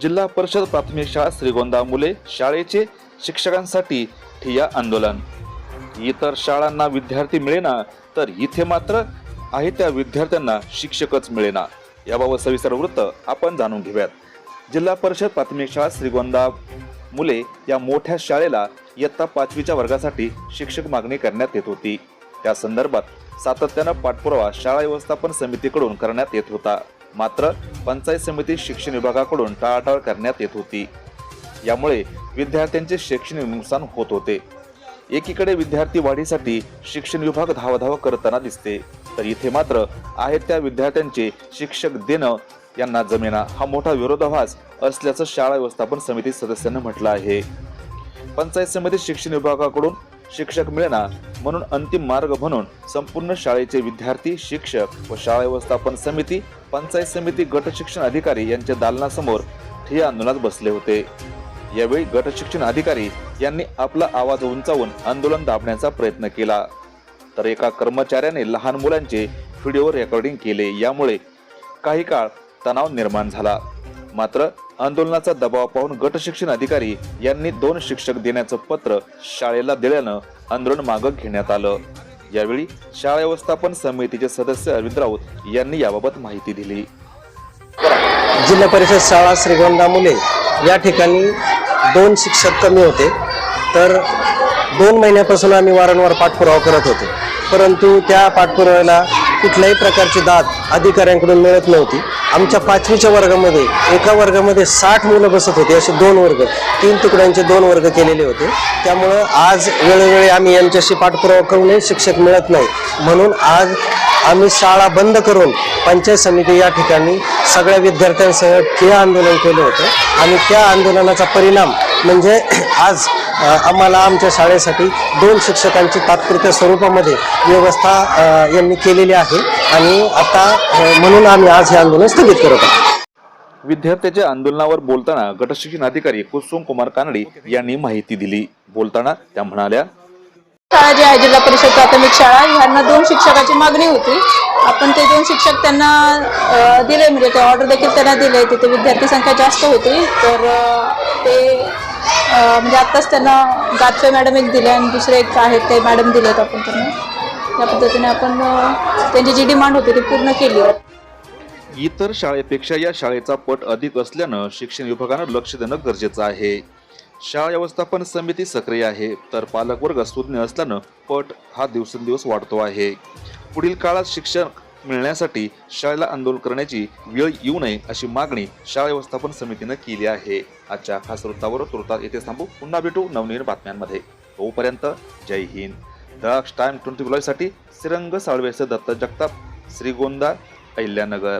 जिल्हा परिषद प्राथमिक शाळा श्रीगोंदा मुले शाळेचे शिक्षकांसाठी ठिया आंदोलन. इतर शाळांना विद्यार्थी मिळेना तर इथे मात्र आहे त्या विद्यार्थ्यांना शिक्षकच मिळेना. याबाबत सविस्तर वृत्त आपण जाणून घेऊयात. जिल्हा परिषद प्राथमिक शाळा श्रीगोंदा मुले या मोठ्या शाळेला इयत्ता पाचवीच्या वर्गासाठी शिक्षक मागणी करण्यात येत होती. त्या संदर्भात सातत्यानं पाठपुरावा शाळा व्यवस्थापन समितीकडून करण्यात येत होता. मात्र पंचायत समिती शिक्षण विभागाकडून टाळाटाळ करण्यात येत होती. यामुळे विद्यार्थ्यांचे शैक्षणिक नुकसान होत होते. एकीकडे विद्यार्थी वाढीसाठी शिक्षण विभाग धावधाव करताना दिसते. तर इथे मात्र आहेत त्या विद्यार्थ्यांचे शिक्षक देणं यांना जमेना. हा मोठा विरोधाभास असल्याचं शाळा व्यवस्थापन समिती सदस्यांनी म्हटलं आहे. पंचायत समिती शिक्षण विभागाकडून शिक्षक मिळेना म्हणून अंतिम मार्ग म्हणून संपूर्ण शाळेचे विद्यार्थी शिक्षक व शाळा व्यवस्थापन समिती पंचायत समिती गट शिक्षण अधिकारी यांच्या दालनासमोर ठिय्या आंदोलनात बसले होते. यावेळी गट शिक्षण अधिकारी यांनी आपला आवाज उंचावून आंदोलन दाबण्याचा प्रयत्न केला. तर एका कर्मचाऱ्याने लहान मुलांचे व्हिडिओ रेकॉर्डिंग केले. यामुळे काही काळ तणाव निर्माण झाला. मात्र आंदोलनाचा दबाव पाहून गट शिक्षण अधिकारी यांनी दोन शिक्षक देण्याचं पत्र शाळेला दिल्यानं आंदोलन मागं घेण्यात आलं. यावेळी शाळा व्यवस्थापन समितीचे सदस्य अरविंद राऊत यांनी याबाबत माहिती दिली. जिल्हा परिषद शाळा श्रीगोंदा मुले या ठिकाणी दोन शिक्षक कमी होते. तर दोन महिन्यापासून आम्ही वारंवार पाठपुरावा करत होतो. परंतु त्या पाठपुराव्याला कुठल्याही प्रकारची दाद अधिकाऱ्यांकडून मिळत नव्हती. आमच्या पाचवीच्या वर्गामध्ये एका वर्गामध्ये साठ मुलं बसत होती असे दोन वर्ग. तीन तुकड्यांचे दोन वर्ग केलेले होते. त्यामुळं आज वेळोवेळी आम्ही यांच्याशी पाठपुरावा करूनही शिक्षक मिळत नाही. म्हणून आज आम्ही शाळा बंद करून पंचायत समिती या ठिकाणी सगळ्या विद्यार्थ्यांसह ठिय्या आंदोलन केलं होतं. आणि त्या आंदोलनाचा परिणाम म्हणजे आज आम्हाला आमच्या शाळेसाठी दोन शिक्षकांची तात्पुरत्या स्वरूपामध्ये व्यवस्था यांनी केलेली आहे. आणि आता म्हणून आम्ही आज हे आंदोलन स्थगित करत आहोत. विद्यार्थ्याच्या आंदोलनावर बोलताना गटशिक्षण अधिकारी कुसुम कुमार कानडे यांनी माहिती दिली. बोलताना त्या म्हणाल्या शाळा जी आहे जिल्हा परिषद प्राथमिक शाळा ह्यांना दोन शिक्षकाची मागणी होती. आपण ते दोन शिक्षक त्यांना दिले म्हणजे ते ऑर्डर देखील त्यांना दिले. तिथे विद्यार्थी संख्या जास्त होती. तर म्हणजे आत्ताच त्यांना गातवे मॅडम एक दिले आणि दुसरे एक आहेत ते मॅडम दिलेत आपण त्यांना. त्या पद्धतीने आपण त्यांची जी डिमांड होती ती पूर्ण केली आहे. इतर शाळेपेक्षा या शाळेचा पट अधिक असल्यानं शिक्षण विभागानं लक्ष देणं गरजेचं आहे. शाळा व्यवस्थापन समिती सक्रिय आहे तर पालकवर्ग सुज्ञ असल्यानं पट हा दिवसेंदिवस वाढतो आहे. पुढील काळात शिक्षण मिळण्यासाठी शाळेला आंदोलन करण्याची वेळ येऊ नये अशी मागणी शाळा व्यवस्थापन समितीनं केली आहे. आजच्या खास वृत्तावर तुर्तात येथे थांबू. पुन्हा भेटू नवनवीन बातम्यांमध्ये. तोपर्यंत जय हिंद. दक्ष टाइम ट्वेंटी साठी श्रीरंग साळवेचं दत्त जगताप श्रीगोंदा अहिल्यानगर.